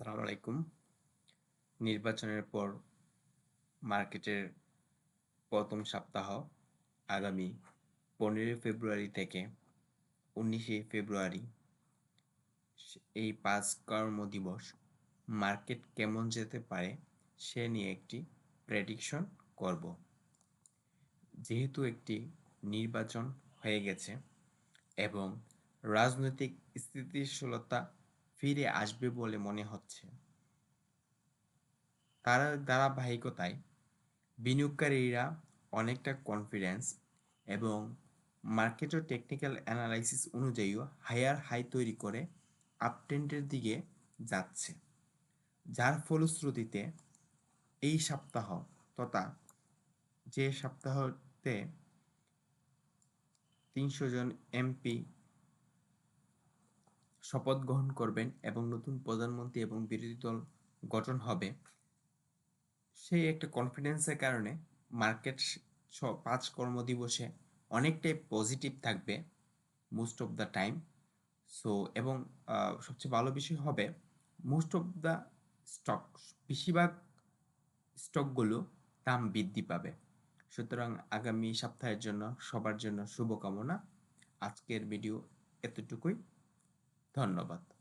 আসসালামু আলাইকুম। নির্বাচনের পর মার্কেটের প্রথম সপ্তাহ আগামী পনেরোই ফেব্রুয়ারি থেকে উনিশে ফেব্রুয়ারি এই পাঁচ কর্মদিবস মার্কেট কেমন যেতে পারে সে নিয়ে একটি প্রেডিকশন করব। যেহেতু একটি নির্বাচন হয়ে গেছে এবং রাজনৈতিক স্থিতিশীলতা ফিরে আসবে বলে মনে হচ্ছে। তার ধারাবাহিকতায় বিনিয়োগকারীরা অনেকটা কনফিডেন্স এবং মার্কেটের টেকনিক্যাল অ্যানালাইসিস অনুযায়ীও হায়ার হাই তৈরি করে আপট্রেন্ডের দিকে যাচ্ছে, যার ফলশ্রুতিতে এই সপ্তাহ তথা যে সপ্তাহতে তিনশো জন এমপি শপথ গ্রহণ করবেন এবং নতুন প্রধানমন্ত্রী এবং বিরোধী দল গঠন হবে, সেই একটা কনফিডেন্সের কারণে মার্কেট পাঁচ কর্মদিবসে অনেকটাই পজিটিভ থাকবে most of the time so এবং সবচেয়ে ভালো বিষয় হবে মোস্ট অফ দ্য স্টক বেশিরভাগ স্টকগুলো দাম বৃদ্ধি পাবে। সুতরাং আগামী সপ্তাহের জন্য সবার জন্য শুভকামনা। আজকের ভিডিও এতটুকুই। धन्यवाद